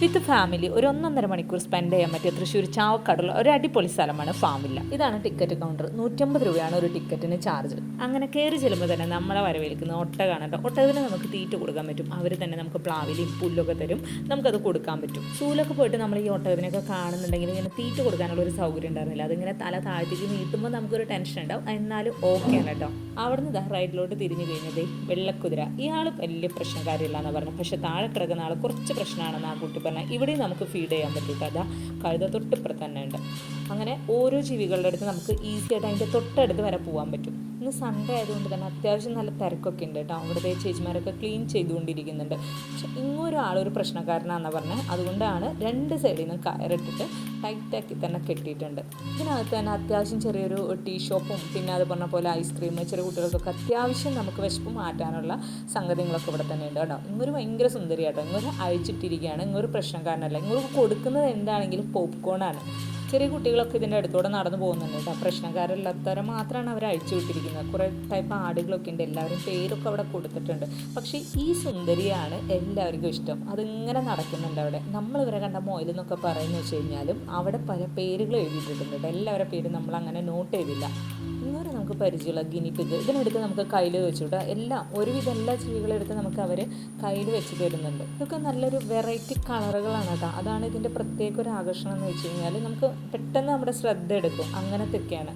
With family ഒരു ഒന്നൊന്നര മണിക്കൂർ സ്പെൻഡ് ചെയ്യാൻ പറ്റിയ തൃശ്ശൂർ ചാവക്കാടുള്ള ഒരു അടിപൊളി സ്ഥലമാണ് ഫാമില്ല ഇതാണ് ടിക്കറ്റ് കൗണ്ടർ. നൂറ്റമ്പത് രൂപയാണ് ഒരു ടിക്കറ്റിന് ചാർജ്. അങ്ങനെ കയറി ചെല്ലുമ്പോൾ തന്നെ നമ്മളെ വരവേൽക്കുന്ന ഒട്ടകാണ് കേട്ടോ. ഒട്ടകത്തിന് നമുക്ക് തീറ്റ കൊടുക്കാൻ പറ്റും. അവർ തന്നെ നമുക്ക് പ്ലാവിലും പുല്ലൊക്കെ തരും. നമുക്കത് കൊടുക്കാൻ പറ്റും. സൂലൊക്കെ പോയിട്ട് നമ്മൾ ഈ ഒട്ടകത്തിനൊക്കെ കാണുന്നുണ്ടെങ്കിൽ ഇങ്ങനെ തീറ്റ കൊടുക്കാനുള്ള ഒരു സൗകര്യം ഉണ്ടായിരുന്നില്ല. അതിങ്ങനെ തല താഴ്ത്തിക്ക് നീട്ടുമ്പോൾ നമുക്കൊരു ടെൻഷൻ ഉണ്ടാവും. എന്നാലും ഓക്കെയാണ് കേട്ടോ. അവിടുന്ന് റൈറ്റിലോട്ട് തിരിഞ്ഞു കഴിഞ്ഞത് വെള്ളക്കുതിര. ഇയാൾ വലിയ പ്രശ്നക്കാരില്ല എന്ന് പറഞ്ഞു. പക്ഷേ താഴെ കിടക്കുന്ന ആൾ കുറച്ച് പ്രശ്നമാണെന്ന് ആ കുട്ടി പറഞ്ഞാൽ ഇവിടെയും നമുക്ക് ഫീഡ് ചെയ്യാൻ പറ്റും അതാ കഴുത തൊട്ടിപ്പുറത്ത് തന്നെ ഉണ്ട്. അങ്ങനെ ഓരോ ജീവികളുടെ അടുത്ത് നമുക്ക് ഈസിയായിട്ട് അതിന്റെ തൊട്ടടുത്ത് വരെ പോകാൻ പറ്റും. ഇന്ന് സൺഡേ ആയതുകൊണ്ട് തന്നെ അത്യാവശ്യം നല്ല തിരക്കൊക്കെ ഉണ്ട് കേട്ടോ. അവിടുത്തെ ചേച്ചിമാരൊക്കെ ക്ലീൻ ചെയ്തുകൊണ്ടിരിക്കുന്നുണ്ട്. പക്ഷെ ഇങ്ങൊരാളൊരു പ്രശ്നക്കാരനാണെന്ന് പറഞ്ഞാൽ അതുകൊണ്ടാണ് രണ്ട് സൈഡിൽ നിന്ന് കയറിട്ടിട്ട് ടൈറ്റാക്കി തന്നെ കെട്ടിയിട്ടുണ്ട്. ഇതിനകത്ത് തന്നെ അത്യാവശ്യം ചെറിയൊരു ടീ ഷോപ്പും പിന്നെ അത് പറഞ്ഞ പോലെ ഐസ്ക്രീം ചെറിയ കുട്ടികൾക്കൊക്കെ അത്യാവശ്യം നമുക്ക് വിശപ്പ് മാറ്റാനുള്ള സംഗതികളൊക്കെ ഇവിടെ തന്നെ ഉണ്ട് കേട്ടോ. ഇങ്ങൊരു ഭയങ്കര സുന്ദരിയാട്ടോ. ഇങ്ങൊരു അയച്ചിട്ടിരിക്കുകയാണ് ഇങ്ങൊരു പ്രശ്നക്കാരനല്ല. ഇങ്ങൊരു കൊടുക്കുന്നത് എന്താണെങ്കിലും പോപ്കോണാണ് ചെറിയ കുട്ടികളൊക്കെ ഇതിന്റെ അടുത്തൂടെ നടന്നു പോകുന്നുണ്ട് കേട്ടോ. പ്രശ്നക്കാരില്ലാത്തവരെ മാത്രമാണ് അവർ അഴിച്ചു വിട്ടിരിക്കുന്നത്. കുറേ ടൈപ്പ് ആടുകളൊക്കെ ഉണ്ട്. എല്ലാവരും പേരൊക്കെ അവിടെ കൊടുത്തിട്ടുണ്ട്. പക്ഷേ ഈ സുന്ദരിയാണ് എല്ലാവർക്കും ഇഷ്ടം. അതിങ്ങനെ നടക്കുന്നുണ്ട് അവിടെ. നമ്മൾ ഇവരെ കണ്ട മൊയിൽ എന്നൊക്കെ പറയുന്നത് വെച്ച് കഴിഞ്ഞാലും അവിടെ പല പേരുകൾ എഴുതിയിട്ടുണ്ട് എല്ലാവരുടെ പേരും നമ്മൾ അങ്ങനെ നോട്ട് ചെയ്തില്ല. ഇങ്ങനെ നമുക്ക് പരിചയമുള്ള ഗിനിപ്പിഗ് ഇതിനെടുത്ത് നമുക്ക് കയ്യിൽ വെച്ചുവിട്ടാൽ എല്ലാം ഒരുവിധം എല്ലാ ജീവികളെടുത്ത് നമുക്ക് അവർ കയ്യിൽ വെച്ച് തരുന്നുണ്ട്. ഇതൊക്കെ നല്ലൊരു വെറൈറ്റി കളറുകളാണ് കേട്ടോ. അതാണ് ഇതിന്റെ പ്രത്യേക ഒരു ആകർഷണം എന്ന് വെച്ച് കഴിഞ്ഞാൽ നമുക്ക് പെട്ടെന്ന് നമ്മുടെ ശ്രദ്ധ എടുക്കും. അങ്ങനത്തെയൊക്കെയാണ്.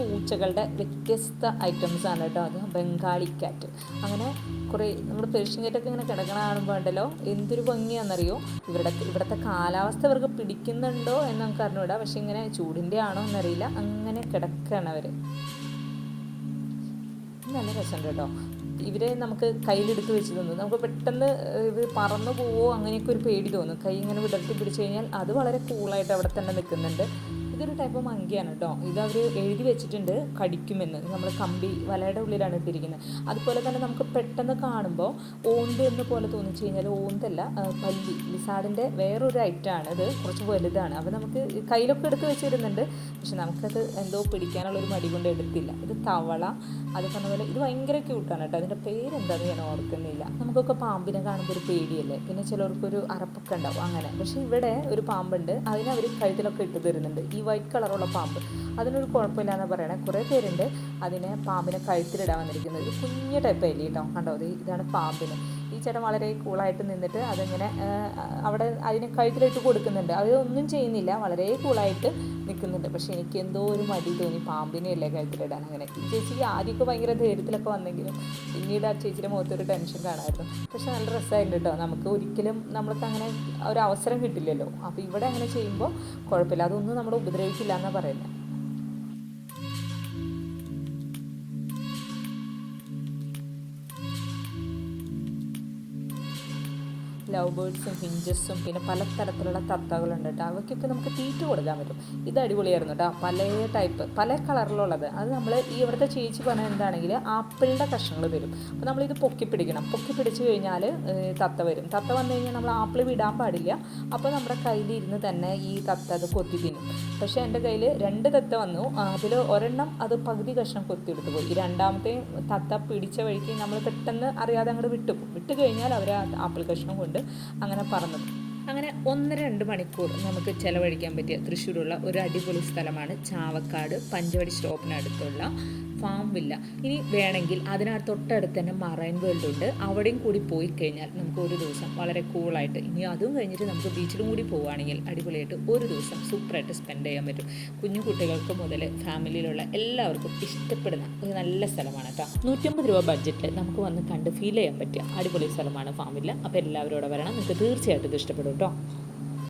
പൂച്ചകളുടെ വ്യത്യസ്ത ഐറ്റംസ് ആണ് കേട്ടോ. അത് ബംഗാളി കാറ്റ് അങ്ങനെ കുറേ നമ്മുടെ പേർഷ്യൻ കാറ്റൊക്കെ ഇങ്ങനെ കിടക്കണ കാണുമ്പോൾ ഉണ്ടല്ലോ എന്തൊരു ഭംഗിയാണെന്നറിയോ? ഇവരുടെ ഇവിടുത്തെ കാലാവസ്ഥ ഇവർക്ക് പിടിക്കുന്നുണ്ടോ എന്ന് നമുക്ക് അറിഞ്ഞൂടാ പക്ഷെ ഇങ്ങനെ ചൂടിന്റെ ആണോ എന്നറിയില്ല. അങ്ങനെ കിടക്കുകയാണ് അവർ നല്ല രസമുണ്ട് കേട്ടോ. ഇവരെ നമുക്ക് കയ്യിലെടുത്ത് വെച്ച് തന്നു നമുക്ക് പെട്ടെന്ന് ഇത് പറന്നു പോവോ അങ്ങനെയൊക്കെ ഒരു പേടി തോന്നും. കൈ ഇങ്ങനെ വിടർത്തി പിടിച്ചു കഴിഞ്ഞാൽ അത് വളരെ കൂളായിട്ട് അവിടെ തന്നെ നിൽക്കുന്നുണ്ട്. ഇതൊരു ടൈപ്പ് മങ്കിയാണ് കേട്ടോ ഇത് അവർ എഴുതി വെച്ചിട്ടുണ്ട് കടിക്കുമെന്ന്. നമ്മൾ കമ്പി വലയുടെ ഉള്ളിലാണ് ഇട്ടിരിക്കുന്നത്. അതുപോലെ തന്നെ നമുക്ക് പെട്ടെന്ന് കാണുമ്പോൾ ഓന്ത് എന്ന് പോലെ തോന്നിച്ചു കഴിഞ്ഞാൽ ഓന്തല്ല പല്ലി. ലിസാഡിന്റെ വേറൊരു ഐറ്റമാണ് ഇത്. കുറച്ച് വലുതാണ്. അപ്പോൾ നമുക്ക് കയ്യിലൊക്കെ എടുത്ത് വെച്ചിരുന്നുണ്ട് പക്ഷെ നമുക്കത് എന്തോ പിടിക്കാനുള്ള ഒരു മടി കൊണ്ട് എടുത്തില്ല. ഇത് തവള അത് പറഞ്ഞ പോലെ ഇത് ഭയങ്കര ക്യൂട്ടാണ് കേട്ടോ അതിന്റെ പേരെന്താണെന്ന് ഞാൻ ഓർക്കുന്നില്ല. നമുക്കൊക്കെ പാമ്പിനെ കാണുമ്പോൾ ഒരു പേടിയല്ലേ? പിന്നെ ചിലർക്കൊരു അറപ്പൊക്കെ ഉണ്ടാവും. അങ്ങനെ. പക്ഷെ ഇവിടെ ഒരു പാമ്പുണ്ട്. അതിനെ അവർ കഴുത്തിലൊക്കെ ഇട്ട് തരുന്നുണ്ട്. ഈ വൈറ്റ് കളറുള്ള പാമ്പ്. അതിനൊരു കുഴപ്പമില്ല എന്ന് പറയണേ. കുറേ പേരുണ്ട്. അതിനെ പാമ്പിനെ കഴുത്തിലിടാൻ വന്നിരിക്കുന്നത്. ഒരു കുഞ്ഞു ടൈപ്പ് എലി കേട്ടോ. കണ്ടോ? ഇതാണ് പാമ്പിന്. ഈ ചേട്ടൻ വളരെ കൂളായിട്ട് നിന്നിട്ട് അതിങ്ങനെ അവിടെ അതിനെ കഴുത്തിലിട്ട് കൊടുക്കുന്നുണ്ട്. അത് ഒന്നും ചെയ്യുന്നില്ല. വളരെ കൂളായിട്ട് നിൽക്കുന്നുണ്ട്. പക്ഷേ എനിക്ക് എന്തോ ഒരു മടി തോന്നി പാമ്പിനെയല്ലേ കഴുത്തിലിടാൻ അങ്ങനെ. ചേച്ചി ആദ്യമൊക്കെ ഭയങ്കര ധൈര്യത്തിലൊക്കെ വന്നെങ്കിലും പിന്നീട് ആ ചേച്ചിയുടെ മുഖത്തൊരു ടെൻഷൻ കാണായിരുന്നു. പക്ഷേ നല്ല രസമായിരുന്നു കേട്ടോ. നമുക്ക് ഒരിക്കലും നമ്മൾക്ക് അങ്ങനെ ഒരു അവസരം കിട്ടില്ലല്ലോ. അപ്പോൾ ഇവിടെ അങ്ങനെ ചെയ്യുമ്പോൾ കുഴപ്പമില്ല. അതൊന്നും നമ്മളെ ഉപദ്രവിക്കില്ല എന്നാണ് പറയുന്നത് ലവ് ബേർഡ്സും ഹിഞ്ചസും പിന്നെ പല തരത്തിലുള്ള തത്തകളുണ്ട് കേട്ടോ. അവയ്ക്കൊക്കെ നമുക്ക് തീറ്റ കൊടുക്കാൻ പറ്റും. ഇത് അടിപൊളിയായിരുന്നു കേട്ടോ. പല ടൈപ്പ് പല കളറിലുള്ളത് അത് നമ്മൾ ഈ ഇവിടുത്തെ ചേച്ചി പറഞ്ഞ എന്താണെങ്കിൽ ആപ്പിളിന്റെ കഷ്ണങ്ങൾ വരും അപ്പോൾ നമ്മളിത് പൊക്കി പിടിക്കണം. പൊക്കി പിടിച്ച് കഴിഞ്ഞാൽ തത്ത വരും. തത്ത വന്നു കഴിഞ്ഞാൽ നമ്മൾ ആപ്പിൾ വിടാൻ പാടില്ല. അപ്പോൾ നമ്മുടെ കയ്യിലിരുന്ന് തന്നെ ഈ തത്ത അത് കൊത്തി തിന്നും. പക്ഷേ എന്റെ കയ്യിൽ രണ്ട് തത്ത വന്നു. അതിൽ ഒരെണ്ണം അത് പകുതി കഷ്ണം കൊത്തിയെടുത്ത് പോയി. രണ്ടാമത്തെ തത്ത പിടിച്ച വഴിക്ക് നമ്മൾ പെട്ടെന്ന് അറിയാതെ അങ്ങോട്ട് വിട്ടു. വിട്ട് കഴിഞ്ഞാൽ അവർ ആ ആപ്പിൾ കഷ്ണം കൊണ്ട് അങ്ങനെ പറഞ്ഞത്. അങ്ങനെ ഒന്ന് രണ്ട് മണിക്കൂർ നമുക്ക് ചിലവഴിക്കാൻ പറ്റിയ തൃശ്ശൂരുള്ള ഒരു അടിപൊളി സ്ഥലമാണ് ചാവക്കാട്. പഞ്ചവടി സ്റ്റോപ്പിനടുത്തുള്ള ഫാം വില്ല ഇനി വേണമെങ്കിൽ അതിനകത്ത് തൊട്ടടുത്ത് തന്നെ മറൈൻ വേൾഡ് ഉണ്ട്. അവിടെയും കൂടി പോയി കഴിഞ്ഞാൽ നമുക്ക് ഒരു ദിവസം വളരെ കൂളായിട്ട് ഇനി അതും കഴിഞ്ഞിട്ട് നമുക്ക് ബീച്ചിലും കൂടി പോവുകയാണെങ്കിൽ അടിപൊളിയായിട്ട് ഒരു ദിവസം സൂപ്പറായിട്ട് സ്പെൻഡ് ചെയ്യാൻ പറ്റും. കുഞ്ഞു കുട്ടികൾക്ക് മുതൽ ഫാമിലിയിലുള്ള എല്ലാവർക്കും ഇഷ്ടപ്പെടുന്ന ഒരു നല്ല സ്ഥലമാണ് കേട്ടോ. നൂറ്റമ്പത് രൂപ ബഡ്ജറ്റിൽ നമുക്ക് വന്ന് കണ്ട് ഫീൽ ചെയ്യാൻ പറ്റിയ അടിപൊളി സ്ഥലമാണ് ഫാമില്ല. അപ്പോൾ എല്ലാവരും ഇവിടെ വരണം. നിങ്ങൾക്ക് തീർച്ചയായിട്ടും ഇത് ഇഷ്ടപ്പെടും കേട്ടോ.